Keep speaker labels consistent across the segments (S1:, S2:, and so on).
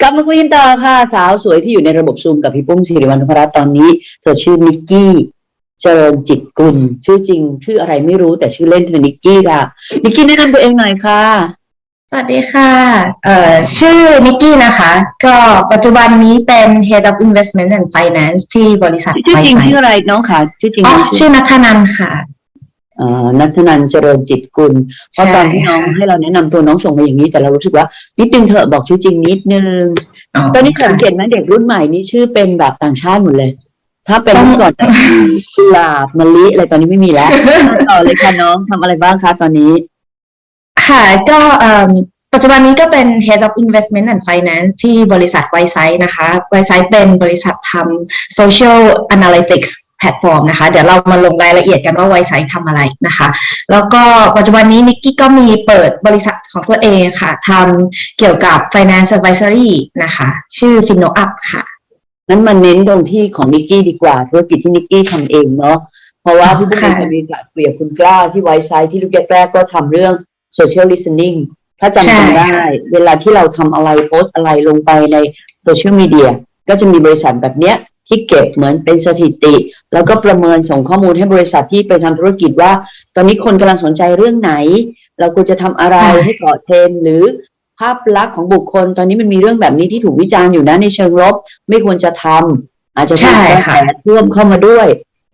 S1: กลับมาคุยกันต่อค่ะ สาวสวยที่อยู่ในระบบซูมกับพี่ปุ้มสิริวัลนพรัตน์ตอนนี้ เธอชื่อนิกกี้เจริญจิตกุล ชื่อจริง ชื่ออะไรไม่รู้แต่ชื่อเล่นเธอนิกกี้ค่ะ นิกกี้แนะนำตัวเองหน่อยค่ะ
S2: สวัสดีค่ะ เอ่อ ชื่อนิกกี้นะคะ ก็ปัจจุบันนี้เป็น Head of Investment and Finance ที่บริษัท
S1: ชื่อจริง
S2: ไฟ
S1: ชื่ออะไรน้องค่ะ ชื่อจริง
S2: อ๋อ
S1: ชื่อ
S2: ชื่อนัทนันค่ะ
S1: เอ่อ นัทนันเจริญจิตกุล เพราะ
S2: ใช่
S1: ตอนที่น้อง
S2: ค่ะ
S1: ให้เราแนะนำตัวน้องส่งมาอย่างนี้ แต่เรารู้สึกว่านิดนึงเถอะบอกชื่อจริงนิดนึงตอนนี้สังเกตไหมเด็กรุ่นใหม่นี่ชื่อเป็นแบบต่างชาติหมดเลย ถ้าเป็นเมื่อก่อนจะกุหลาบมะลิอะไรตอนนี้ไม่มีแล้วต่อเลยค่ะน้องทำอะไรบ้างคะตอนนี้
S2: ค่ะก็เอิ่มปัจจุบันนี้ก็เป็น Head of Investment and Finance ที่บริษัทไวไซต์นะคะไวไซต์เป็นบริษัททำ Social Analytics แพลตฟอร์มนะคะ เดี๋ยวเรามาลงรายละเอียดกันว่าไวไซต์ทำอะไรนะคะ แล้วก็ปัจจุบันนี้นิกกี้ก็มีเปิดบริษัทของตัวเองค่ะทำเกี่ยวกับ Finance Advisory นะคะ ชื่อ FinnoUp ค่ะ
S1: นั้นมาเน้นตรงที่ของนิกกี้ดีกว่าธุรกิจที่นิกกี้ทำเองเนาะเพราะว่าพี่บุ้ง
S2: ค่ะ
S1: เคยมีโอกาสคุยกับคุณกล้าที่ไวซ์ไซต์ที่ลูกแรกๆก็ทำเรื่อง social listening ถ้าจำกันได้ เวลาที่เราทำอะไรโพสต์อะไรลงไปในโซเชียลมีเดียก็จะมีบริษัทแบบเนี้ย ที่เก็บเหมือนเป็นสถิติ แล้วก็ประเมินส่งข้อมูลให้บริษัทที่ไปทำธุรกิจว่า ตอนนี้คนกำลังสนใจเรื่องไหน เราควรจะทำอะไร
S2: ค่ะ
S1: ให้เกาะเทรนด์หรือภาพลักษณ์ของบุคคล ตอนนี้มันมีเรื่องแบบนี้ที่ถูกวิจารณ์อยู่นะในเชิงลบ ไม่ควรจะทำอาจจะถูก
S2: ใช่
S1: กระ
S2: ค่ะ
S1: แสร่วมเข้ามาด้วย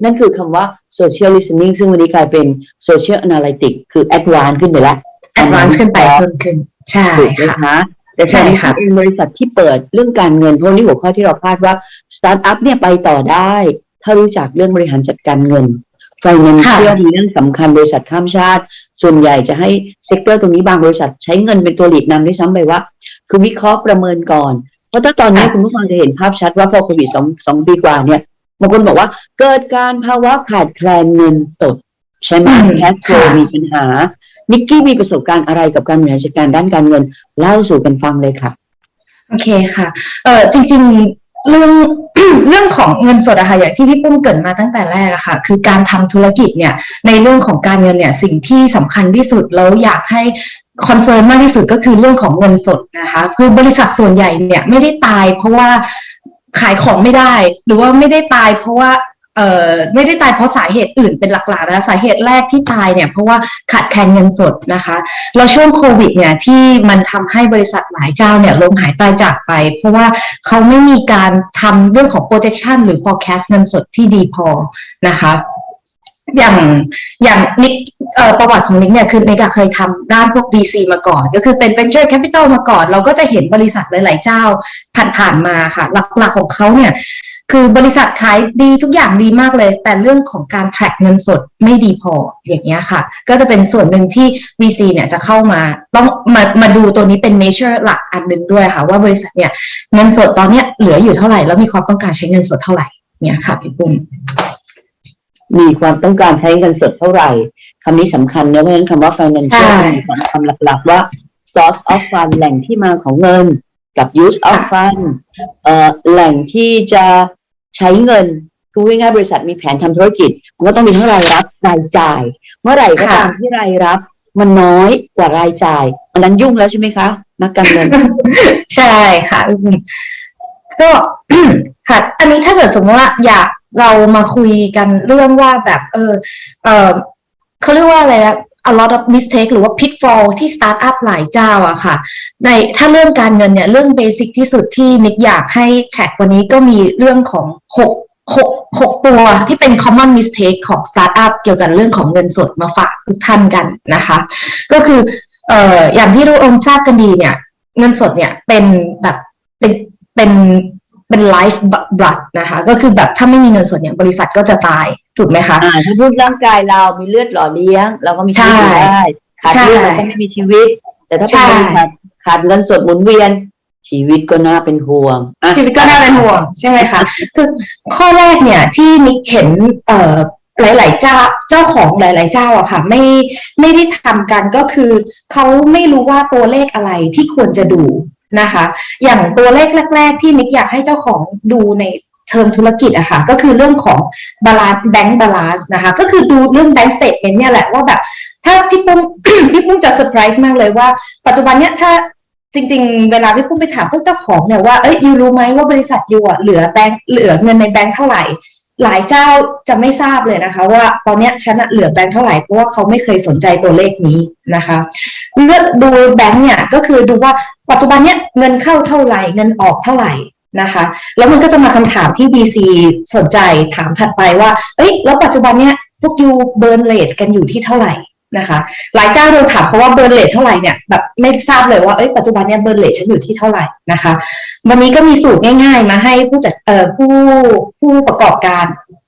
S1: นั่นคือคำว่า social listening ซึ่งวันนี้กลายเป็น social analytics คือ advanced ขึ้นไปแล้ว
S2: Advance ขึ้นไปเพิ่มขึ้น ใช่
S1: ถูกไหม
S2: ค่ะ
S1: คะ แต่
S2: ใช่
S1: ใช่
S2: ค่ะ
S1: ค่ะเป็นบริษัทที่เปิดเรื่องการเงินเพราะนี่หัวข้อที่เราคาดว่าสตาร์ทอัพเนี่ยไปต่อได้ ถ้ารู้จักเรื่องบริหารจัดการเงิน financial มีเรื่องสำคัญบริษัทข้ามชาติ ส่วนใหญ่จะให้เซกเตอร์ตรงนี้บางบริษัทใช้เงินเป็นตัวหลีดนำด้วยซ้ำไปว่า คือวิเคราะห์ประเมินก่อน เพราะถ้าตอนนี้
S2: ค่ะ
S1: คุณผู้ฟังจะเห็นภาพชัดว่าพอโควิดสองสองปีกว่าเนี่ยบางคนบอกว่าเกิดการภาวะขาดแคลนเงินสด ใช่ไหม
S2: อืม
S1: แคชโฟ
S2: ค่ะ
S1: มีปัญหา นิกกี้มีประสบการณ์อะไรกับการบริหารจัดการด้านการเงิน เล่าสู่กันฟังเลยค่ะ
S2: โอเคค่ะ เออจริง ๆ เรื่องเรื่องของเงินสดอะค่ะอย่างที่พี่ปุ้มเกริดมาตั้งแต่แรกอะค่ะ คือการทำธุรกิจเนี่ย ในเรื่องของการเงินเนี่ย สิ่งที่สำคัญที่สุดแล้วอยากให้คอนเซิร์นมากที่สุดก็คือเรื่องของเงินสดนะคะคือบริษัทส่วนใหญ่เนี่ยไม่ได้ตายเพราะว่าขายของไม่ได้ หรือว่าไม่ได้ตายเพราะว่า เอ่อไม่ได้ตายเพราะสาเหตุอื่นเป็นหลักๆนะสาเหตุแรกที่ตายเนี่ยเพราะว่าขาดแคลนเงินสดนะคะแล้วช่วงโควิดเนี่ยที่มันทำให้บริษัทหลายเจ้าเนี่ยล้มหายตายจากไป เพราะว่าเขาไม่มีการทำเรื่องของ projection หรือ forecast เงินสดที่ดีพอนะคะอย่างอย่างนิกประวัติของนิกเนี่ยคือนิกเคยทำด้านพวก VC มาก่อน ก็คือเป็น venture capital มาก่อน เราก็จะเห็นบริษัทหลาย ๆ เจ้าผ่านๆมาค่ะ หลัก ๆ ของเขาเนี่ย คือบริษัทขายดีทุกอย่างดีมากเลย แต่เรื่องของการ track เงินสดไม่ดีพออย่างเงี้ยค่ะ ก็จะเป็นส่วนหนึ่งที่ VC เนี่ยจะเข้ามาต้องมามาดูตัวนี้เป็น measure หลักอันหนึ่งด้วยค่ะ ว่าบริษัทเนี่ยเงินสดตอนเนี้ยเหลืออยู่เท่าไหร่ แล้วมีความต้องการใช้เงินสดเท่าไหร่เนี่ยค่ะพี่ปุ้ม
S1: มีความต้องการใช้เงินสดเท่าไหร่คำนี้สำคัญนะเพราะฉะนั้นคำว่า financial
S2: ใช่
S1: มีความคำหลักๆว่า source of fund แหล่งที่มาของเงินกับ use of fund เอ่อแหล่งที่จะ ใช้เงินคือง่ายๆบริษัทมีแผนทำธุรกิจ มันก็ต้องมีทั้งรายรับรายจ่าย เมื่อไหร่ก็ตามที่รายรับ มันน้อยกว่ารายจ่ายอันนั้นยุ่งแล้วใช่ไหมคะ นักการเงิน
S2: ใช่ค่ะก็ค่ะอันนี้ถ้าเกิดสมมติว่าอยากเรามาคุยกันเรื่องว่าแบบ เออเออเขาเรียกว่าอะไรอะ a lot of mistake หรือว่า pitfall ที่สตาร์ทอัพหลายเจ้าอะค่ะ ในถ้าเรื่องการเงินเนี่ยเรื่องเบสิกที่สุดที่นิกอยากให้แท็กวันนี้ก็มีเรื่องของหกหกหกตัวที่เป็น common mistake ของสตาร์ทอัพเกี่ยวกับเรื่องของเงินสดมาฝากทุกท่านกันนะคะ ก็คือเอ่ออย่างที่เราทราบกันดีเนี่ย เงินสดเนี่ยเป็นแบบเป็นเป็น เป็นไลฟ์บลัดนะคะ ก็คือแบบถ้าไม่มีเงินสดเนี่ยบริษัทก็จะตายถูกไหมคะ
S1: อ่าถ้าพูดร่างกายเรามีเลือดหล่อเลี้ยง เราก็มีชีวิตอยู่
S2: ใช่
S1: ได้ขาด
S2: ใช่
S1: เลือดเราก็ไม่มีชีวิต แต่ถ้าเป็น
S2: ใช่
S1: บริษัทขาดเงินสดหมุนเวียนชีวิตก็น่าเป็นห่วงอะ
S2: ชีวิตก็น่าเป็นห่วง ใช่ไหมคะ คือข้อแรกเนี่ยที่นิกเห็นเอ่อหลาย ๆ เจ้าเจ้าของหลาย ๆ เจ้าอะค่ะ ไม่ไม่ได้ทำกันก็คือเขาไม่รู้ว่าตัวเลขอะไรที่ควรจะดู นะคะ อย่างตัวเลขแรก ๆ ที่นิกอยากให้เจ้าของดูในเทอมธุรกิจอะค่ะก็คือเรื่องของบาลานซ์แบงก์บาลานซ์นะคะ ก็คือดูเรื่องแบงก์สเตทเมนต์เนี่ยแหละว่าแบบถ้าพี่ปุ้มพี่ปุ้มจะเซอร์ไพรส์มากเลยว่า ปัจจุบันเนี้ยถ้าจริง ๆ เวลาพี่ปุ้มไปถามพวกเจ้าของเนี่ยว่าเอ้ยยูรู้ไหมว่าบริษัทยูอะเหลือแบงค์เหลือเงินในแบงค์เท่าไหร่ หลายเจ้าจะไม่ทราบเลยนะคะ ว่าตอนเนี้ยฉันเหลือแบงค์เท่าไหร่เพราะว่าเขาไม่เคยสนใจตัวเลขนี้นะคะเลือกดูแบงค์เนี่ยก็คือดูว่า ปัจจุบันเนี้ยเงินเข้าเท่าไหร่เงินออกเท่าไหร่นะคะ แล้วมันก็จะมาคำถามที่ BC สนใจถามถัดไปว่า เอ้ย แล้วปัจจุบันเนี้ยพวกยูเบิร์นเลทกันอยู่ที่เท่าไหร่นะคะ หลายเจ้าโดนถามเพราะว่าเบิร์นเลทเท่าไหร่เนี่ยแบบไม่ทราบเลยว่าเอ้ยปัจจุบันเนี้ยเบิร์นเลทฉันอยู่ที่เท่าไหร่นะคะ วันนี้ก็มีสูตรง่ายๆ มาให้ผู้จัดเอ่อผู้ผู้ประกอบการ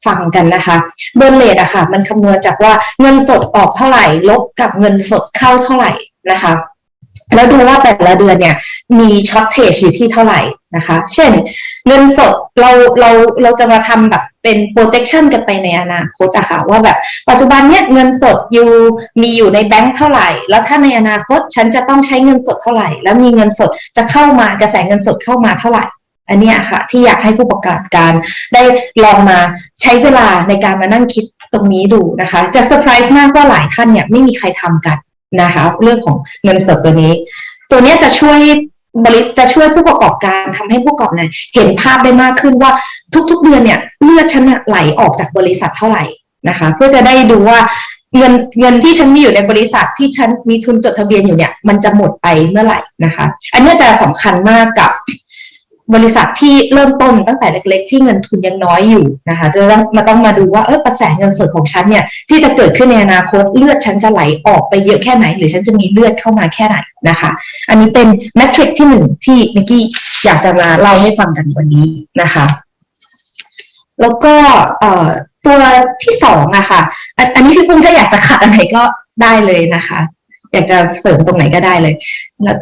S2: ฟังกันนะคะ เบิร์นเลทอะค่ะ มันคำนวณจากว่าเงินสดออกเท่าไหร่ ลบกับเงินสดเข้าเท่าไหร่นะคะ แล้วดูว่าแต่ละเดือนเนี่ยมีช็อตเทจอยู่ที่เท่าไหร่นะคะ เช่น เงินสดเราเราเราจะมาทำแบบเป็น projection กันไปในอนาคตอะค่ะว่าแบบปัจจุบันเนี่ยเงินสดอยู่มีอยู่ในแบงค์เท่าไหร่ แล้วถ้าในอนาคตฉันจะต้องใช้เงินสดเท่าไหร่ แล้วมีเงินสดจะเข้ามากระแสเงินสดเข้ามาเท่าไหร่อันนี้ค่ะ ที่อยากให้ผู้ประกอบการได้ลองมาใช้เวลาในการมานั่งคิดตรงนี้ดูนะคะ จะเซอร์ไพรส์มากว่าหลายท่านเนี่ยไม่มีใครทำกัน นะคะ เรื่องของเงินสดตัวนี้ ตัวนี้จะช่วยบริษจะช่วยผู้ประกอบการทำให้ผู้ประกอบการเห็นภาพได้มากขึ้นว่าทุกๆเดือนเนี่ยเลือดฉันไหลออกจากบริษัทเท่าไหร่นะคะ เพื่อจะได้ดูว่าเงินเงินที่ฉันมีอยู่ในบริษัทที่ฉันมีทุนจดทะเบียนอยู่เนี่ย มันจะหมดไปเมื่อไหร่นะคะ อันนี้จะสำคัญมากกับ บริษัทที่เริ่มต้นตั้งแต่เล็ก ๆ ที่เงินทุนยังน้อยอยู่นะคะจะต้องมาต้องมาดูว่าเออกระแสเงินสดของฉันเนี่ยที่จะเกิดขึ้นในอนาคตเลือดฉันจะไหลออกไปเยอะแค่ไหน หรือฉันจะมีเลือดเข้ามาแค่ไหนนะคะ อันนี้เป็นแมทริกที่หนึ่งที่นิกกี้อยากจะมาเล่าให้ฟังกันวันนี้นะคะ แล้วก็เอ่อตัวที่สองอะค่ะอันอันนี้พี่ปุ้มถ้าอยากจะขัดอะไรก็ได้เลยนะคะ อยากจะเสริมตรงไหนก็ได้เลย แล้ว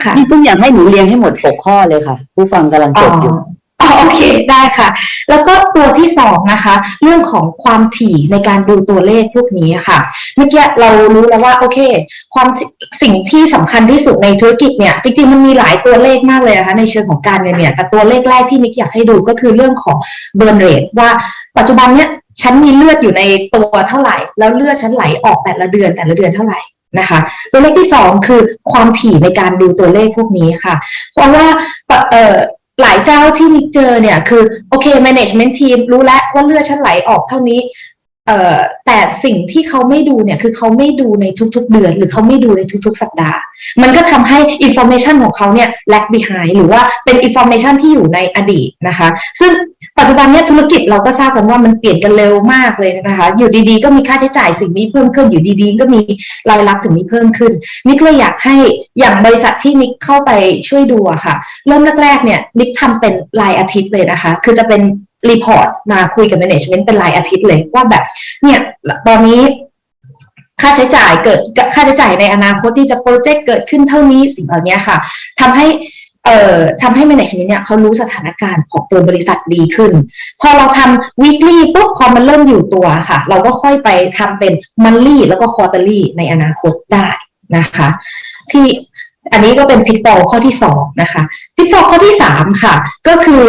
S2: ก็ค่ะ
S1: พี่ปุ้มอยากให้หนูเรียงให้หมดหกข้อเลยค่ะ ผู้ฟังกำลังจดอยู่
S2: อ๋อโอเคได้ค่ะ แล้วก็ตัวที่สองนะคะ เรื่องของความถี่ในการดูตัวเลขพวกนี้ค่ะ เมื่อกี้เรารู้แล้วว่าโอเค ความสิ่งที่สำคัญที่สุดในธุรกิจเนี่ยจริงๆมันมีหลายตัวเลขมากเลยนะคะในเชิงของการเงินเนี่ยแต่ตัวเลขแรกที่นิกอยากให้ดูก็คือเรื่องของเบิร์นเรทว่าปัจจุบันเนี่ยฉันมีเลือดอยู่ในตัวเท่าไหร่ แล้วเลือดฉันไหลออกแต่ละเดือนแต่ละเดือนเท่าไหร่ นะคะ ตัวเลขที่สองคือความถี่ในการดูตัวเลขพวกนี้ค่ะ เพราะว่าเอ่อหลายเจ้าที่นิกเจอเนี่ยคือโอเค management team รู้แล้วว่าเลือดฉันไหลออกเท่านี้ เอ่อแต่สิ่งที่เขาไม่ดูเนี่ยคือเขาไม่ดูในทุกๆ เดือน หรือเขาไม่ดูในทุกๆ สัปดาห์ มันก็ทำให้ information ของเขาเนี่ย lag behind หรือว่าเป็น information ที่อยู่ในอดีตนะคะ ซึ่งปัจจุบันเนี่ยธุรกิจเราก็ทราบกันว่ามันเปลี่ยนกันเร็วมากเลยนะคะ อยู่ดีๆ ก็มีค่าใช้จ่ายสิ่งนี้เพิ่มขึ้นอยู่ดีๆ ก็มีรายรับสิ่งนี้เพิ่มขึ้น นิกเลยอยากให้อย่างบริษัทที่นิกเข้าไปช่วยดูอะค่ะ เริ่มแรกๆเนี่ยนิกทำเป็นรายอาทิตย์เลยนะคะ คือจะเป็น รีพอร์ตมาคุยกับ management เป็นรายอาทิตย์เลยว่าแบบ เนี่ย ตอนนี้ค่าใช้จ่ายเกิดค่าใช้จ่ายในอนาคตที่จะโปรเจกต์เกิดขึ้นเท่านี้สิ่งเหล่านี้ค่ะทำให้เอ่อทำให้ management เนี่ยเขารู้สถานการณ์ของตัวบริษัทดีขึ้น พอเราทำ weekly ปุ๊บพอมันเริ่มอยู่ตัวค่ะ เราก็ค่อยไปทำเป็น monthly แล้วก็ quarterly ในอนาคตได้นะคะ ที่อันนี้ก็เป็น pitfall ข้อที่สองนะคะ pitfall ข้อที่สามค่ะ ก็คือ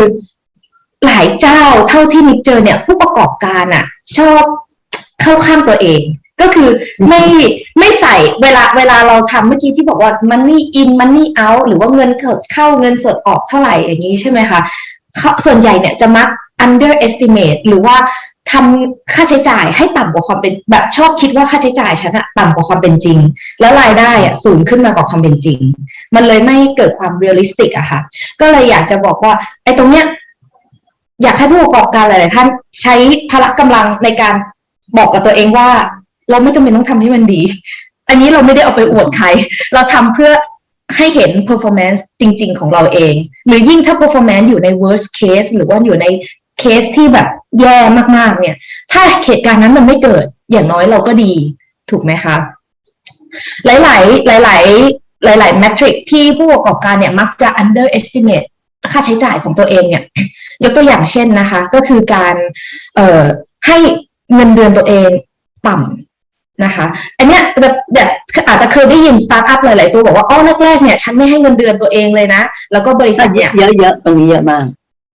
S2: หลายเจ้าเท่าที่นิกเจอเนี่ย ผู้ประกอบการอะชอบเข้าข้างตัวเอง ก็คือไม่ไม่ใส่เวลาเวลาเราทำเมื่อกี้ที่บอกว่า money in money out หรือว่าเงินเข้าเงินสดออกเท่าไหร่อย่างนี้ใช่ไหมคะส่วนใหญ่เนี่ยจะมัก underestimate หรือว่าทำค่าใช้จ่ายให้ต่ำกว่าความเป็นแบบชอบคิดว่าค่าใช้จ่ายฉันอะต่ำกว่าความเป็นจริง แล้วรายได้อะสูงขึ้นมากว่าความเป็นจริง มันเลยไม่เกิดความเรียลลิสติกอะค่ะ ก็เลยอยากจะบอกว่าไอ้ตรงเนี้ย อยากให้ผู้ประกอบการหลาย ๆ ท่านใช้พละกำลังในการบอกกับตัวเองว่า เราไม่จำเป็นต้องทำให้มันดี อันนี้เราไม่ได้เอาไปอวดใคร เราทำเพื่อให้เห็น performance จริง ๆ ของเราเอง หรือยิ่งถ้า performance อยู่ใน worst case หรือว่าอยู่ในเคสที่แบบแย่มาก ๆ เนี่ย ถ้าเหตุการณ์นั้นมันไม่เกิด อย่างน้อยเราก็ดี ถูกไหมคะ หลาย ๆ หลาย ๆหลายๆ metric ที่ผู้ประกอบการเนี่ยมักจะ underestimate ค่าใช้จ่ายของตัวเองเนี่ย ยกตัวอย่างเช่นนะคะ ก็คือการเอ่อให้เงินเดือนตัวเองต่ำนะคะ อันเนี้ยแบบอาจจะเคยได้ยินสตาร์ทอัพหลาย ๆ ตัวบอกว่าอ๋อแรก ๆ เนี่ย ฉันไม่ให้เงินเดือนตัวเองเลยนะ แล้วก็บริษัทเนี่ย
S1: เยอะๆตรงนี้เยอะมาก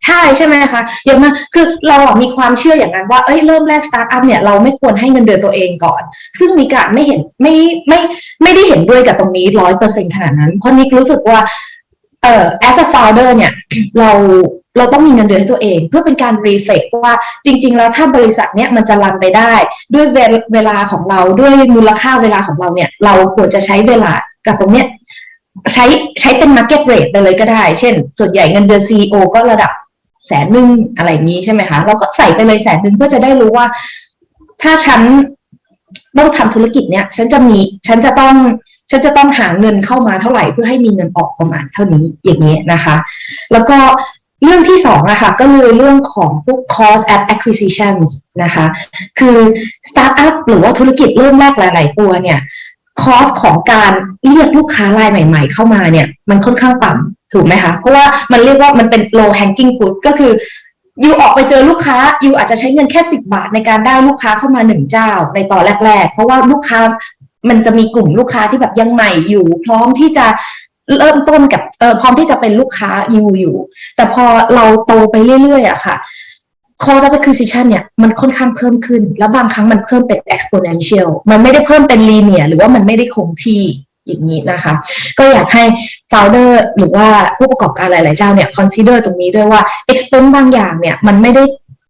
S2: ใช่ใช่ไหมคะเยอะมากคือเราอะมีความเชื่ออย่างนั้นว่าเอ้ยเริ่มแรกสตาร์ทอัพเนี่ยเราไม่ควรให้เงินเดือนตัวเองก่อน ซึ่งนิกอะไม่เห็นไม่ไม่ไม่ได้เห็นด้วยกับตรงนี้ร้อยเปอร์เซ็นขนาดนั้น เพราะนิกรู้สึกว่าเอ่อ as a founder เนี่ย เรา เราต้องมีเงินเดือนให้ตัวเอง เพื่อเป็นการ reflect ว่าจริง ๆ แล้วถ้าบริษัทเนี่ยมันจะรันไปได้ ด้วยเวลาของเราด้วยมูลค่าเวลาของเราเนี่ยเราควรจะใช้เวลากับตรงเนี้ยใช้ใช้เป็น market rate ไปเลยก็ได้ เช่น ส่วนใหญ่เงินเดือน CEO ก็ระดับแสนหนึ่งอะไรอย่างนี้ใช่ไหมคะ เราก็ใส่ไปเลยแสนหนึ่งเพื่อจะได้รู้ว่า ถ้าฉันต้องทำธุรกิจเนี่ยฉันจะมีฉันจะต้องฉันจะต้องหาเงินเข้ามาเท่าไหร่เพื่อให้มีเงินออกประมาณเท่านี้อย่างนี้นะคะ แล้วก็ เรื่องที่สองอะค่ะก็คือเรื่องของพวก cost at acquisitions นะคะ คือ startup หรือว่าธุรกิจเริ่มแรกหลาย ๆ ตัวเนี่ยคอสของการเรียกลูกค้ารายใหม่ ๆ เข้ามาเนี่ย มันค่อนข้างต่ำถูกไหมคะ เพราะว่ามันเรียกว่ามันเป็น low hanging fruit ก็คือยูออกไปเจอลูกค้ายูอาจจะใช้เงินแค่สิบาทในการได้ลูกค้าเข้ามาหนึ่งเจ้าในตอนแรก ๆ เพราะว่าลูกค้ามันจะมีกลุ่มลูกค้าที่แบบยังใหม่อยู่ พร้อมที่จะ เริ่มต้นกับเออพร้อมที่จะเป็นลูกค้ายูอยู่ แต่พอเราโตไปเรื่อยๆอะค่ะ cost of acquisition เนี่ยมันค่อนข้างเพิ่มขึ้น แล้วบางครั้งมันเพิ่มเป็น exponential มันไม่ได้เพิ่มเป็น linear หรือว่ามันไม่ได้คงที่อย่างนี้นะคะ ก็อยากให้ founder หรือว่าผู้ประกอบการหลาย ๆ เจ้าเนี่ย consider ตรงนี้ด้วยว่า expense บางอย่างเนี่ยมันไม่ได้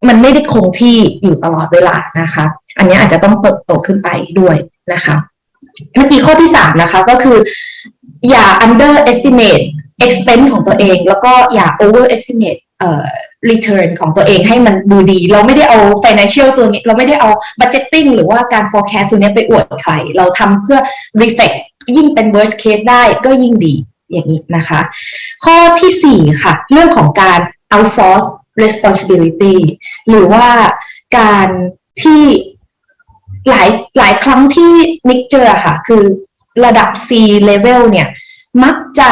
S2: มันไม่ได้คงที่อยู่ตลอดเวลานะคะ อันนี้อาจจะต้องเติบโตขึ้นไปด้วยนะคะเมื่อกี้ข้อที่สามนะคะก็คือ อย่า underestimate expense ของตัวเอง แล้วก็อย่า overestimate เอ่อ return ของตัวเองให้มันดูดี เราไม่ได้เอา financial ตัวนี้ เราไม่ได้เอา budgeting หรือว่าการ forecast ตัวนี้ไปอวดใคร เราทำเพื่อ reflect ยิ่งเป็น worst case ได้ก็ยิ่งดีอย่างนี้นะคะ ข้อที่สี่ค่ะ เรื่องของการ outsource responsibility หรือว่าการที่หลายหลายครั้งที่นิกเจอค่ะ คือ ระดับ C level เนี่ย มักจะ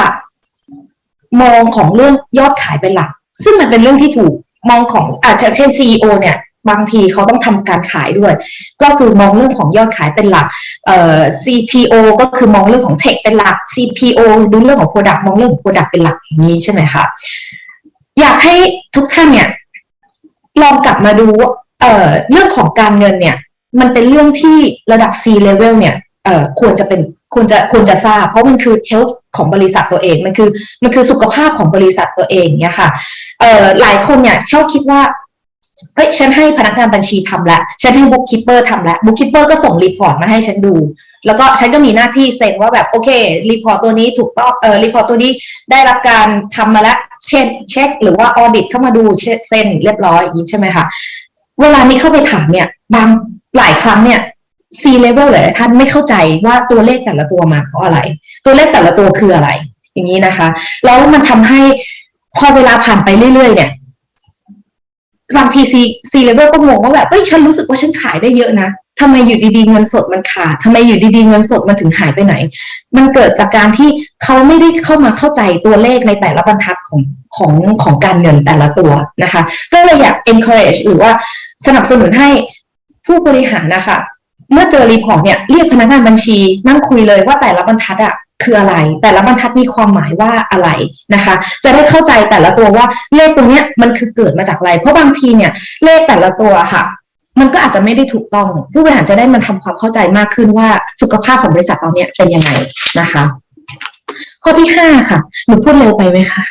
S2: มองของเรื่องยอดขายเป็นหลัก ซึ่งมันเป็นเรื่องที่ถูกมองของอาจจะเช่น CEO เนี่ยบางทีเขาต้องทำการขายด้วย ก็คือมองเรื่องของยอดขายเป็นหลักเอ่อ CTO ก็คือมองเรื่องของเทคเป็นหลัก CPO ดูเรื่องของ Product มองเรื่องของ Product เป็นหลักอย่างนี้ใช่ไหมคะอยากให้ทุกท่านเนี่ยลองกลับมาดูเอ่อเรื่องของการเงินเนี่ย มันเป็นเรื่องที่ระดับ C level เนี่ยเอ่อควรจะเป็น ควรจะควรจะทราบ เพราะมันคือ health ของบริษัทตัวเอง มันคือมันคือสุขภาพของบริษัทตัวเองเนี่ยค่ะเอ่อหลายคนเนี่ยชอบคิดว่าเฮ้ยฉันให้พนักงานบัญชีทำละ ฉันให้บุ๊กคิปเปอร์ทำละบุ๊กคิปเปอร์ก็ส่งรีพอร์ตมาให้ฉันดู แล้วก็ฉันก็มีหน้าที่เซ็นว่าแบบโอเครีพอร์ตตัวนี้ถูกต้องเออรีพอร์ตตัวนี้ได้รับการทำมาแล้วเช่นเช็ค หรือว่าออดิตเข้ามาดูเซ็นเรียบร้อยอย่างนี้ใช่ไหมคะเวลานี้เข้าไปถามเนี่ย บางหลายครั้งเนี่ย C level หลายท่านไม่เข้าใจว่าตัวเลขแต่ละตัวมาเพราะอะไร ตัวเลขแต่ละตัวคืออะไร อย่างนี้นะคะ แล้วมันทำให้พอเวลาผ่านไปเรื่อย ๆ เนี่ยบางที C C level ก็งงว่าแบบเอ้ยฉันรู้สึกว่าฉันขายได้เยอะนะทำไมอยู่ดีๆเงินสดมันขาดทำไมอยู่ดีๆเงินสดมันถึงหายไปไหน มันเกิดจากการที่เขาไม่ได้เข้ามาเข้าใจตัวเลขในแต่ละบรรทัดของของของการเงินแต่ละตัวนะคะ ก็เลยอยาก encourage หรือว่าสนับสนุนให้ผู้บริหารนะคะ เมื่อเจอรีพอร์ตเนี่ยเรียกพนักงานบัญชีนั่งคุยเลยว่าแต่ละบรรทัดอะคืออะไร แต่ละบรรทัดมีความหมายว่าอะไรนะคะ จะได้เข้าใจแต่ละตัวว่าเลขตรงเนี้ยมันคือเกิดมาจากอะไร เพราะบางทีเนี่ยเลขแต่ละตัวค่ะ มันก็อาจจะไม่ได้ถูกต้อง ผู้บริหารจะได้มันทำความเข้าใจมากขึ้นว่าสุขภาพของบริษัทเราเนี่ยเป็นยังไงนะคะ ข้อที่ห้าค่ะหนูพูดเร็วไปไหมคะ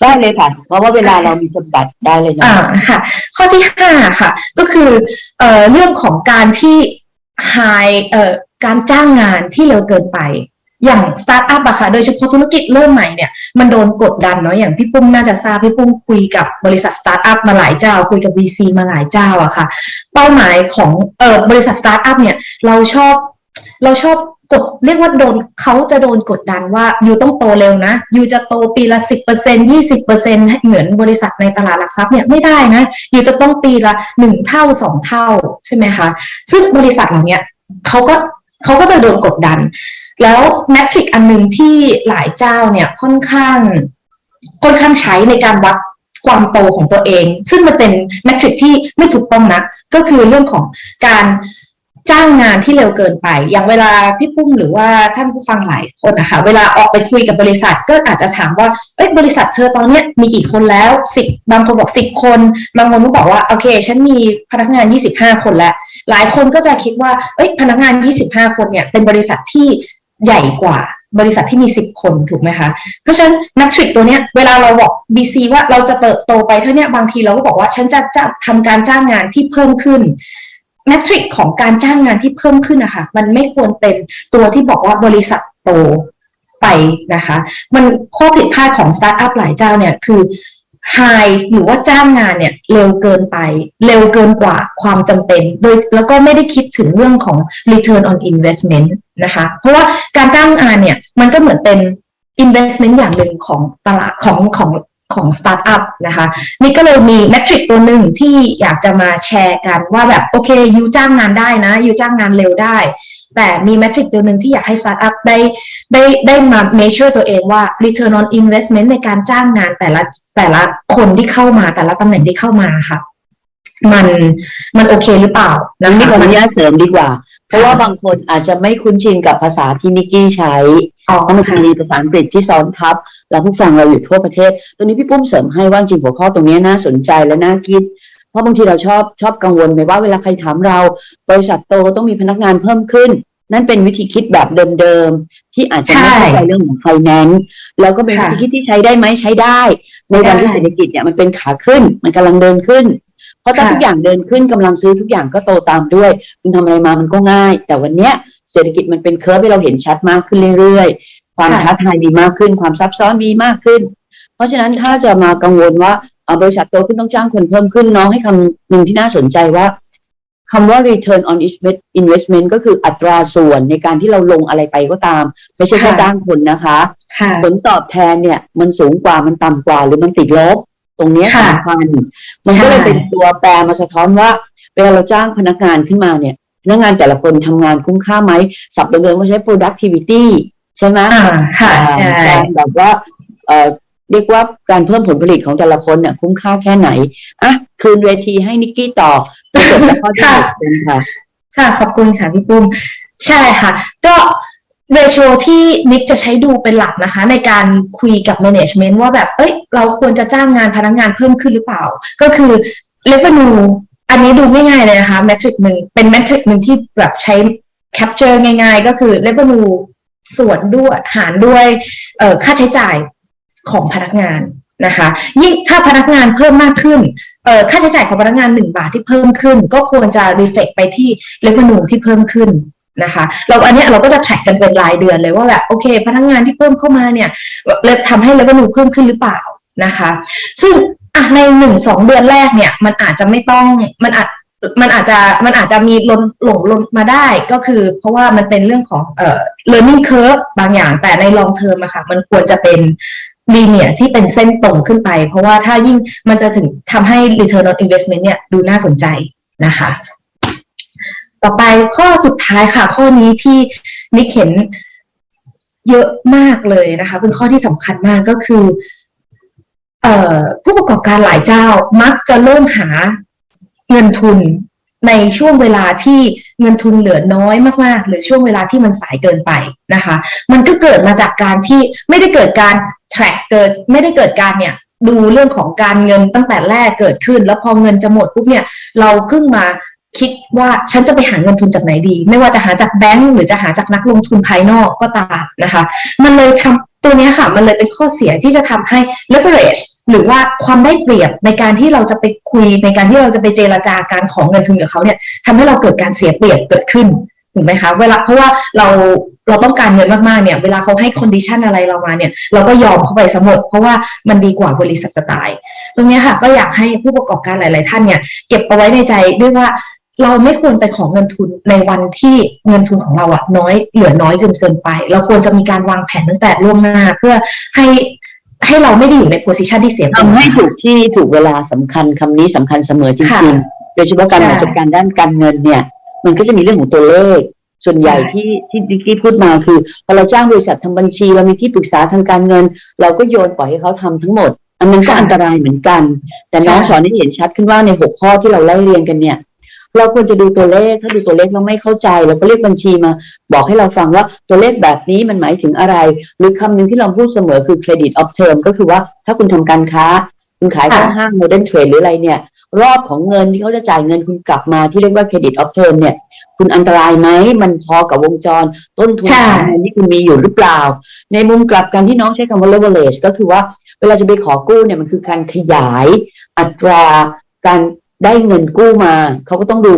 S1: ได้เลยค่ะ เพราะว่าเวลาเรามีจำกัดได้เลยนะ
S2: อ่าค่ะ ข้อที่ห้าค่ะ ก็คือเอ่อเรื่องของการที่ high เอ่อการจ้างงานที่เร็วเกินไป อย่างสตาร์ทอัพอะค่ะโดยเฉพาะธุรกิจเริ่มใหม่เนี่ยมันโดนกดดันเนาะอย่างพี่ปุ้มน่าจะทราบพี่ปุ้มคุยกับบริษัทสตาร์ทอัพมาหลายเจ้า คุยกับ VC มาหลายเจ้าอะค่ะ เป้าหมายของเอ่อบริษัทสตาร์ทอัพเนี่ยเราชอบ เราชอบกดเรียกว่าโดนเขาจะโดนกดดันว่าอยู่ต้องโตเร็วนะอยู่จะโตปีละสิบเปอร์เซ็นยี่สิบเปอร์เซ็นเหมือนบริษัทในตลาดหลักทรัพย์เนี่ยไม่ได้นะอยู่จะต้องปีละหนึ่งเท่าสองเท่าใช่ไหมคะ ซึ่งบริษัทเหล่าเนี้ยเขาก็เขาก็จะโดนกดดัน แล้วแมทริกอันหนึ่งที่หลายเจ้าเนี่ยค่อนข้าง ค่อนข้างใช้ในการวัดความโตของตัวเอง ซึ่งมันเป็นแมทริกที่ไม่ถูกต้องนะก็คือเรื่องของการ จ้างงานที่เร็วเกินไป อย่างเวลาพี่ปุ้มหรือว่าท่านผู้ฟังหลายคนนะคะเวลาออกไปคุยกับบริษัทก็อาจจะถามว่า เอ้ยบริษัทเธอตอนเนี้ยมีกี่คนแล้วสิบบางคนบอกสิบคน บางคนก็บอกว่าโอเค ฉันมีพนักงานยี่สิบห้าคนแล้ว หลายคนก็จะคิดว่า เอ้ยพนักงานยี่สิบห้าคนเนี่ยเป็นบริษัทที่ใหญ่กว่าบริษัทที่มีสิบคนถูกไหมคะ เพราะฉะนั้นนักทริกตัวเนี้ยเวลาเราบอก BC ว่าเราจะเติบโตไปเท่านี้บางทีเราก็บอกว่าฉันจะจะทำการจ้างงานที่เพิ่มขึ้น แมทริกของการจ้างงานที่เพิ่มขึ้นนะคะมันไม่ควรเป็นตัวที่บอกว่าบริษัทโตไปนะคะ มันข้อผิดพลาดของสตาร์ทอัพหลายเจ้าเนี่ยคือ high หรือว่าจ้างงานเนี่ยเร็วเกินไป เร็วเกินกว่าความจำเป็น โดยแล้วก็ไม่ได้คิดถึงเรื่องของ return on investment นะคะ เพราะว่าการจ้างงานเนี่ยมันก็เหมือนเป็น investment อย่างหนึ่งของตลาดของของ ของสตาร์ทอัพนะคะนี่ก็เลยมีแมทริกตัวหนึ่งที่อยากจะมาแชร์กันว่าแบบโอเคยูจ้างงานได้นะยูจ้างงานเร็วได้ แต่มีแมทริกตัวหนึ่งที่อยากให้สตาร์ทอัพได้ได้ได้มา measure ตัวเองว่า return on investment ในการจ้างงานแต่ละแต่ละคนที่เข้ามาแต่ละตำแหน่งที่เข้ามาค่ะ มันมันโอเคหรือเปล่านะ
S1: นี่ขออนุญาตเสริมดีกว่า เพราะว่าบางคนอาจจะไม่คุ้นชินกับภาษาที่นิกกี้ใช้
S2: อ๋อ
S1: เพราะมันจะมีภาษาอังกฤษที่ซ้อนทับ แล้วผู้ฟังเราอยู่ทั่วประเทศตัวนี้พี่ปุ้มเสริมให้ว่าจริงหัวข้อตรงนี้น่าสนใจและน่าคิด เพราะบางทีเราชอบชอบกังวลไปว่าเวลาใครถามเรา บริษัทโตต้องมีพนักงานเพิ่มขึ้น นั่นเป็นวิธีคิดแบบเดิมๆที่อาจจะไม่เข้าใจเรื่องของไฟแนนซ์แล้วก็เป็นวิธีคิดที่ใช้ได้ไหมใช้ได้ ในวันที่เศรษฐกิจเนี่ยมันเป็นขาขึ้น มันกำลังเดินขึ้นเพ ราะถ้าทุกอย่างเดินขึ้นกำลังซื้อทุกอย่างก็โตตามด้วยคุณทำอะไรมามันก็ง่าย แต่วันเนี้ยเศรษฐกิจมันเป็นเคอร์ฟให้เราเห็นชัดมากขึ้นเรื่อยๆ ความท้าทายมีมากขึ้น ความซับซ้อนมีมากขึ้น เพราะฉะนั้นถ้าจะมากังวลว่าอ่าบริษัทโตขึ้นต้องจ้างคนเพิ่มขึ้นน้องให้คำหนึ่งที่น่าสนใจว่าคำว่า return on investment ก็คืออัตราส่วนในการที่เราลงอะไรไปก็ตาม ไม่ใช่แค่จ้างคนนะคะ
S2: ค่ะ
S1: ผลตอบแทนเนี่ย มันสูงกว่ามันต่ำกว่าหรือมันติดลบ ตรงเนี้ย
S2: ค่ะ
S1: สำคัญมันก็เลย
S2: ใช่
S1: เป็นตัวแปรมาสะท้อนว่า เวลาเราจ้างพนักงานขึ้นมาเนี่ย พนักงานแต่ละคนทำงานคุ้มค่าไหมสับเดิมๆว่าใช้ productivity ใช่ไหม
S2: อ่าค่ะ
S1: อ่า
S2: ใช่
S1: การแบบว่าเอ่อเรียกว่าการเพิ่มผลผลิตของแต่ละคนเนี่ยคุ้มค่าแค่ไหนอะคืนเวทีให้นิกกี้ต่อจบแล้วข้อที่
S2: ค่ะ
S1: หกเป็นค่ะ
S2: ค่ะ ขอบคุณค่ะพี่ปุ้มใช่ค่ะ ก็ เรโชที่นิกจะใช้ดูเป็นหลักนะคะ ในการคุยกับ management ว่าแบบ เอ้ย เราควรจะจ้างงานพนักงานเพิ่มขึ้นหรือเปล่า ก็คือ revenue อันนี้ดูง่ายๆเลยนะคะ metric หนึ่งเป็น metric หนึ่งที่แบบใช้ capture ง่ายๆ ก็คือ revenue ส่วนด้วยหารด้วยเค่าใช้จ่ายของพนักงานนะคะ ยิ่งถ้าพนักงานเพิ่มมากขึ้นเค่าใช้จ่ายของพนักงานหนึ่งบาทที่เพิ่มขึ้น ก็ควรจะ reflect ไปที่ revenue ที่เพิ่มขึ้น นะคะ เราอันนี้เราก็จะ track กันเป็นรายเดือนเลยว่าแบบโอเค พนักงานที่เพิ่มเข้ามาเนี่ยเลยทำให้ revenue เพิ่มขึ้นหรือเปล่านะคะ ซึ่งอะในหนึ่งสองเดือนแรกเนี่ย มันอาจจะไม่ต้องมันอาจมันอาจจะมันอาจจะมีลนหลงลนมาได้ก็คือ เพราะว่ามันเป็นเรื่องของเอ่อ learning curve บางอย่างแต่ใน long term อะค่ะ มันควรจะเป็นลีเนียที่เป็นเส้นตรงขึ้นไป เพราะว่าถ้ายิ่งมันจะถึงทำให้ return on investment เนี่ยดูน่าสนใจนะคะ ต่อไปข้อสุดท้ายค่ะ ข้อนี้ที่นิกเห็นเยอะมากเลยนะคะ เป็นข้อที่สำคัญมากก็คือเอ่อผู้ประกอบการหลายเจ้ามักจะเริ่มหาเงินทุนในช่วงเวลาที่เงินทุนเหลือน้อยมากๆ หรือช่วงเวลาที่มันสายเกินไปนะคะ มันก็เกิดมาจากการที่ไม่ได้เกิดการ track เกิดไม่ได้เกิดการเนี่ยดูเรื่องของการเงินตั้งแต่แรกเกิดขึ้น แล้วพอเงินจะหมดปุ๊บเนี่ย เราเพิ่งมา คิดว่าฉันจะไปหาเงินทุนจากไหนดี ไม่ว่าจะหาจากแบงก์หรือจะหาจากนักลงทุนภายนอกก็ตามนะคะ มันเลยทำตัวนี้ค่ะ มันเลยเป็นข้อเสียที่จะทำให้ leverage หรือว่าความได้เปรียบในการที่เราจะไปคุยในการที่เราจะไปเจรจาการของเงินทุนกับเขาเนี่ยทำให้เราเกิดการเสียเปรียบเกิดขึ้นถูกไหมคะเวลาเพราะว่าเราเราต้องการเงินมากๆเนี่ยเวลาเขาให้ condition อะไรเรามาเนี่ยเราก็ยอมเข้าไปสมดเพราะว่ามันดีกว่าบริษัทจะตายตรงนี้ค่ะก็อยากให้ผู้ประกอบการหลาย ๆ ท่านเนี่ยเก็บเอาไว้ในใจด้วยว่า เราไม่ควรไปของเงินทุนในวันที่เงินทุนของเราอะน้อยเหลือน้อยเกินเกินไป เราควรจะมีการวางแผนตั้งแต่ล่วงหน้า เพื่อให้ให้เราไม่ได้อยู่ในโพสิชันที่เสียเปรียบ
S1: ทำให้ถูกที่ถูกเวลาสำคัญคำนี้สำคัญเสมอจ
S2: ค่ะ
S1: ริงๆ โดยเฉพาะการ
S2: ใช่
S1: บริหารจัดการด้านการเงินเนี่ย มันก็จะมีเรื่องของตัวเลข ส่วนใหญ่
S2: ใช่
S1: ที่ที่ดิกกี้พูดมาคือพอเราจ้างบริษัททำบัญชี เรามีที่ปรึกษาทางการเงิน เราก็โยนปล่อยให้เขาทำทั้งหมด อันนั้นก็
S2: ค่ะ
S1: อันตรายเหมือนกัน แต่น้อง
S2: ใช่
S1: สอนให้เห็นชัดขึ้นว่าในหกข้อที่เราไล่เรียงกันเนี่ย เราควรจะดูตัวเลขถ้าดูตัวเลขแล้วไม่เข้าใจเราก็เรียกบัญชีมา บอกให้เราฟังว่าตัวเลขแบบนี้มันหมายถึงอะไร หรือคำหนึ่งที่เราพูดเสมอคือ credit of term ก็คือว่าถ้าคุณทำการค้า คุณขายเข้า
S2: ค่ะ
S1: ห้าง modern trade หรืออะไรเนี่ย รอบของเงินที่เขาจะจ่ายเงินคุณกลับมาที่เรียกว่า credit of term เนี่ยคุณอันตรายไหมมันพอกับวงจรต้นทุน
S2: ใช่
S1: ของเงินที่คุณมีอยู่หรือเปล่า ในมุมกลับกันที่น้องใช้คำว่า leverage ก็คือว่าเวลาจะไปขอกู้เนี่ยมันคือการขยายอัตราการ ได้เงินกู้มา เขาก็ต้องดู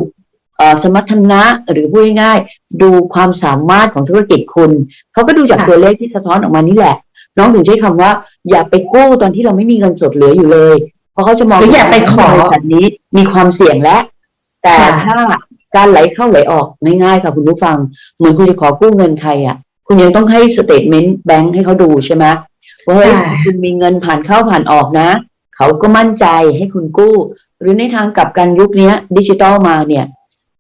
S1: เอ่อสมรรถนะหรือพูดง่ายๆดูความสามารถของธุรกิจคุณเขาก็ดูจาก
S2: ค่ะ
S1: ตัวเลขที่สะท้อนออกมานี่แหละ น้องถึงใช้คำว่า อย่าไปกู้ตอนที่เราไม่มีเงินสดเหลืออยู่เลย เพราะเขาจะมอง
S2: หรืออย่าไปขอ
S1: บริษัทนี้มีความเสี่ยงและ แต่
S2: ค่ะ
S1: ถ้าการไหลเข้าไหลออกง่ายๆค่ะคุณผู้ฟัง เหมือนคุณจะขอกู้เงินใครอะ คุณยังต้องให้สเตทเมนต์แบงค์ให้เขาดูใช่ไหมว่าเฮ้ย
S2: ใช่
S1: คุณมีเงินผ่านเข้าผ่านออกนะ เขาก็มั่นใจให้คุณกู้ หรือในทางกลับกันยุคเนี้ยดิจิตอลมาเนี่ย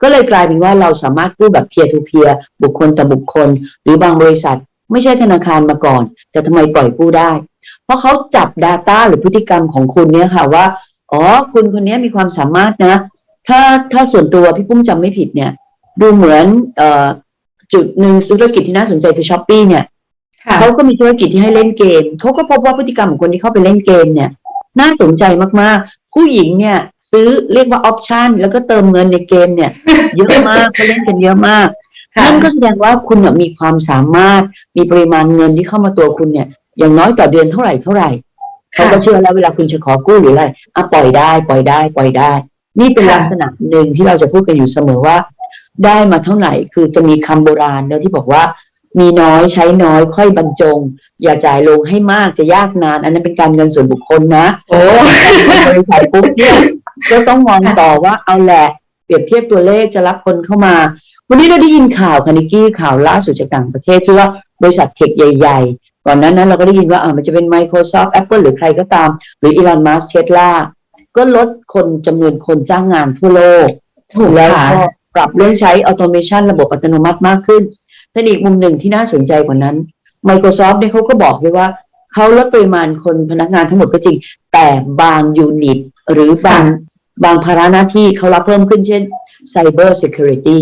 S1: ก็เลยกลายเป็นว่าเราสามารถกู้แบบเพียร์ทูเพียร์บุคคลต่อบุคคล หรือบางบริษัท ไม่ใช่ธนาคารมาก่อน แต่ทำไมปล่อยกู้ได้ เพราะเขาจับ Data หรือพฤติกรรมของคุณเนี่ยค่ะว่าอ๋อคุณคนนี้มีความสามารถนะ ถ้าถ้าส่วนตัวพี่ปุ้มจำไม่ผิดเนี่ย ดูเหมือนเอ่อจุดหนึ่งธุรกิจที่น่าสนใจคือช้อปปี้เนี่ย
S2: ค่ะ
S1: เขาก็มีธุรกิจที่ให้เล่นเกมเขาก็พบว่าพฤติกรรมของคนที่เข้าไปเล่นเกมเนี่ย น่าสนใจมากๆ ผู้หญิงเนี่ย ซื้อเรียกว่าออปชันแล้วก็เติมเงินในเกมเนี่ย เยอะมากเขาเล่นกันเยอะมาก
S2: ค่ะ
S1: นั่นก็แสดงว่าคุณน่ะมีความสามารถมีปริมาณเงินที่เข้ามาตัวคุณเนี่ย อย่างน้อยต่อเดือนเท่าไหร่เท่าไหร่เขาก็เชื่อแล้วเวลาคุณจะขอกู้หรืออะไรอะปล่อยได้ปล่อยได้ปล่อยได้ นี่เป็น
S2: ค่ะ
S1: ลักษณะหนึ่งที่เราจะพูดกันอยู่เสมอว่า ได้มาเท่าไหร่คือจะมีคำโบราณเนอะที่บอกว่า มีน้อยใช้น้อยค่อยบรรจง อย่าจ่ายลงให้มากจะยากนาน อันนั้นเป็นการเงินส่วนบุคคลนะ
S2: โอ้
S1: บริษัทปุ๊บเนี่ยก็ต้องมองต่อว่าเอาแหละ เปรียบเทียบตัวเลขจะรับคนเข้ามา วันนี้เราได้ยินข่าวคานิกี้ข่าวล่าสุดจากต่างประเทศที่ว่าบริษัทเทคใหญ่ ๆ ก่อนหนั้นนั้นเราก็ได้ยินว่าอ่ามันจะเป็น Microsoft Apple หรือใครก็ตาม หรือ Elon Musk Tesla ก็ลดคนจำนวนคนจ้างงานทั่วโลก
S2: ถูก
S1: แล้ว
S2: ค่ะ
S1: ก็ปรับเรื่องใช้ automation ระบบอัตโนมัติมากขึ้น แต่อีกมุมหนึ่งที่น่าสนใจกว่านั้น Microsoft เนี่ยเขาก็บอกด้วยว่าเขาลดปริมาณคนพนักงานทั้งหมดก็จริง แต่บางยูนิต หรือบางบางภาระหน้าที่เขารับเพิ่มขึ้นเช่น Cyber Security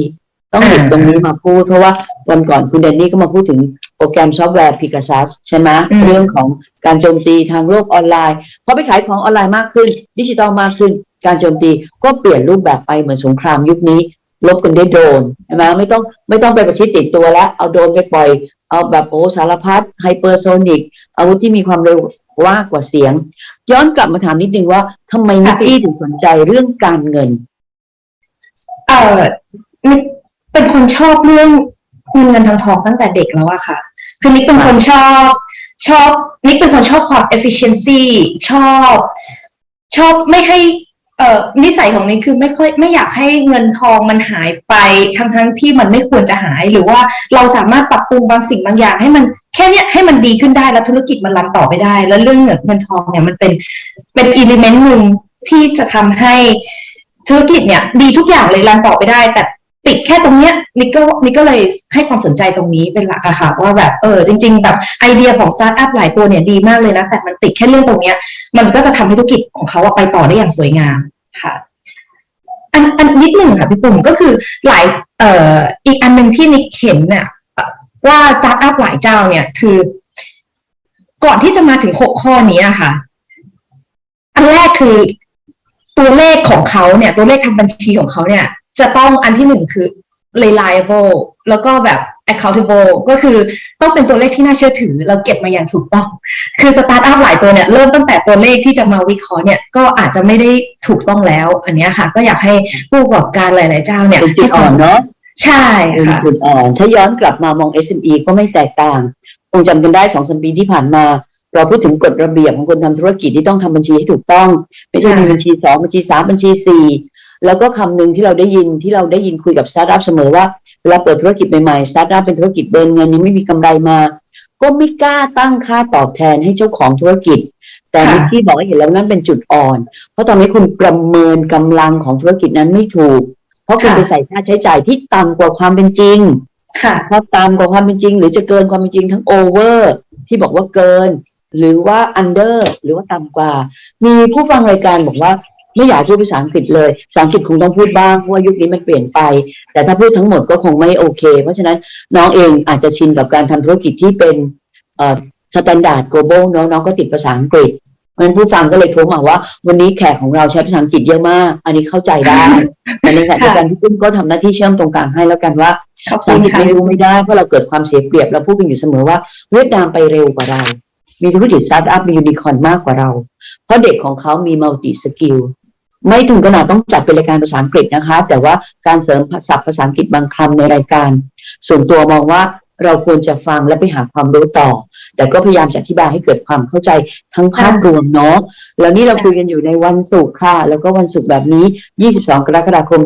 S1: ต้องหยิบตรงนี้มาพูด เพราะว่าวันก่อนคุณเดนนี่ก็มาพูดถึงโปรแกรมซอฟต์แวร์ Pegasus ใช่ไหม
S2: อืม
S1: เรื่องของการโจมตีทางโลกออนไลน์พอไปขายของออนไลน์มากขึ้น ดิจิตอลมากขึ้น การโจมตีก็เปลี่ยนรูปแบบไปเหมือนสงครามยุคนี้ ลบกันด้วยโดรนใช่ไหมไม่ต้องไม่ต้องไปประชิดติดตัวแล้ว เอาโดรนไปปล่อย เอาแบบโอ้สารพัดไฮเปอร์โซนิกอาวุธที่มีความเร็วว่ากว่าเสียง ย้อนกลับมาถามนิดนึงว่าทำไมนิกกี้ถึงสนใจเรื่องการเงิน
S2: เออนิกเป็นคนชอบเรื่องเงินเงินทองทองตั้งแต่เด็กแล้วอะค่ะ คือนิกเป็นคนชอบชอบนิกเป็นคนชอบความ efficiency ชอบ ชอบไม่ให้ เอ่อนิสัยของนิกคือไม่ค่อยไม่อยากให้เงินทองมันหายไปทั้งทั้งที่มันไม่ควรจะหาย หรือว่าเราสามารถปรับปรุงบางสิ่งบางอย่าง ให้มันแค่เนี้ยให้มันดีขึ้นได้แล้วธุรกิจมันรันต่อไปได้ แล้วเรื่องเงินเงินทองเนี่ยมันเป็นเป็นอิเลเมนต์หนึ่งที่จะทำให้ธุรกิจเนี่ยดีทุกอย่างเลยรันต่อไปได้ แต่ ติดแค่ตรงเนี้ยนิกก็นิกก็เลยให้ความสนใจตรงนี้เป็นหลักอะค่ะว่าแบบเออจริง ๆ แบบไอเดียของสตาร์ทอัพหลายตัวเนี่ยดีมากเลยนะ แต่มันติดแค่เรื่องตรงเนี้ย มันก็จะทำให้ธุรกิจของเขาไปต่อได้อย่างสวยงามค่ะอันอันนิดหนึ่งค่ะพี่ปุ่มก็คือหลายเอ่ออีกอันหนึ่งที่นิกเห็นเนี่ยว่าสตาร์ทอัพหลายเจ้าเนี่ยคือ ก่อนที่จะมาถึงหกข้อนี้อะค่ะ อันแรกคือตัวเลขของเขาเนี่ย ตัวเลขทางบัญชีของเขาเนี่ย จะต้องอันที่หนึ่งคือ reliable แล้วก็แบบ accountable ก็คือต้องเป็นตัวเลขที่น่าเชื่อถือแล้วเก็บมาอย่างถูกต้อง คือสตาร์ทอัพหลายตัวเนี่ย เริ่มตั้งแต่ตัวเลขที่จะมาวิเคราะห์เนี่ยก็อาจจะไม่ได้ถูกต้องแล้ว อันเนี้ยค่ะ ก็อยากให้ผู้ประกอบการหลาย ๆ เจ้าเนี่ย
S1: เป็นจุดอ่อนเนาะ
S2: ใช่
S1: เป็น
S2: ค่ะ
S1: จุดอ่อนถ้าย้อนกลับมามอง SME ก็ไม่แตกต่างคงจำกันได้สองสามปีที่ผ่านมาเราพูดถึงกฎระเบียบของคนทำธุรกิจที่ต้องทำบัญชีให้ถูกต้อง ไม่ใช่
S2: ค่ะ
S1: มีบัญชีสองบัญชีสามบัญชีสี่ แล้วก็คำหนึ่งที่เราได้ยินที่เราได้ยินคุยกับสตาร์ทอัพเสมอว่าเวลาเปิดธุรกิจใหม่ๆสตาร์ทอัพเป็นธุรกิจเบิร์นเงินยังไม่มีกำไรมา ก็ไม่กล้าตั้งค่าตอบแทนให้เจ้าของธุรกิจ แต่
S2: ค่ะ
S1: นิกกี้บอกให้เห็นแล้วนั่นเป็นจุดอ่อน เพราะตอนนี้คุณประเมินกำลังของธุรกิจนั้นไม่ถูก เพราะคุณ
S2: ค่ะ
S1: ไปใส่ค่าใช้จ่ายที่ต่ำกว่าความเป็นจริง
S2: ค่ะ
S1: ถ้าต่ำกว่าความเป็นจริง หรือจะเกินความเป็นจริงทั้งโอเวอร์ที่บอกว่าเกิน หรือว่าอันเดอร์หรือว่าต่ำกว่า มีผู้ฟังรายการบอกว่าจ ไม่อยากพูดภาษาอังกฤษเลยภาษาอังกฤษคงต้องพูดบ้างเพราะว่ายุคนี้มันเปลี่ยนไป แต่ถ้าพูดทั้งหมดก็คงไม่โอเค เพราะฉะนั้นน้องเองอาจจะชินกับการทำธุรกิจที่เป็นเอ่อสแตนดาร์ด global เนอะน้องก็ติดภาษาอังกฤษเพราะฉะนั้นผู้ฟังก็เลยโทรมาว่า วันนี้แขกของเราใช้ภาษาอังกฤษเยอะมาก อันนี้เข้าใจได้แต่ในขณะเดียวกันพี่ปุ้มก็ทำหน้าที่เชื่อมตรงกลางให้แล้วกันว่าภาษาอังกฤษไม่รู้ไม่ได้เพราะเราเกิดความเสียเปรียบเราพูดกันอยู่เสมอว่าเวียดนามไปเร็วกว่าเรามีธุรกิจสตาร์ทอัพมียูนิคอร์นมากกว่าเรา เพราะเด็กของเขามีมัลติสกิล ไม่ถึงขนาดต้องจัดเป็นรายการภาษาอังกฤษนะคะ แต่ว่าการเสริมศัพท์ภาษาอังกฤษบางคำในรายการ ส่วนตัวมองว่าเราควรจะฟังและไปหาความรู้ต่อ แต่ก็พยายามจะอธิบายให้เกิดความเข้าใจทั้งภาพรวมเนาะ แล้วนี่เราคุยกันอยู่ในวันศุกร์ค่ะ แล้วก็วันศุกร์แบบนี้ 22 กรกฎาคม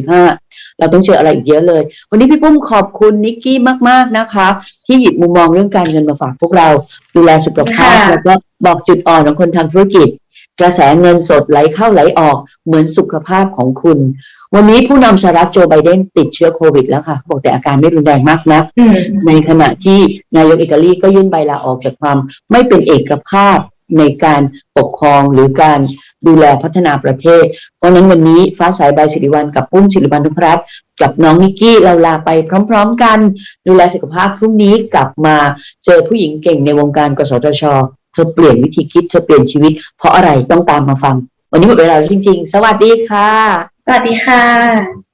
S1: 2565 เราต้องเจออะไรอีกเยอะเลย วันนี้พี่ปุ้มขอบคุณนิกกี้มาก ๆ นะคะ ที่หยิบมุมมองเรื่องการเงินมาฝากพวกเรา ดูแลสุขภาพ
S2: ค่ะ
S1: แล้วก็บอกจุดอ่อนของคนทำธุรกิจ กระแสเงินสดไหลเข้าไหลออกเหมือนสุขภาพของคุณ วันนี้ผู้นำสหรัฐโจไบเดนติดเชื้อโควิดแล้วค่ะเขาบอกแต่อาการไม่รุนแรงมากนัก
S2: อืม
S1: ในขณะที่นายกอิตาลีก็ยื่นใบลาออกจากความไม่เป็นเอกภาพในการปกครองหรือการดูแลพัฒนาประเทศ เพราะฉะนั้นวันนี้ฟ้าสายใบศิริวัลกับปุ้มศิริวัลทุพรัตน์กับน้องนิกกี้เราลาไปพร้อม ๆ กัน ดูแลสุขภาพพรุ่งนี้กลับมาเจอผู้หญิงเก่งในวงการกสทชเธอเปลี่ยนวิธีคิดเธอเปลี่ยนชีวิต เพราะอะไรต้องตามมาฟัง วันนี้หมดเวลาจริง ๆ สวัสดีค่ะ
S2: สวัสดีค่ะ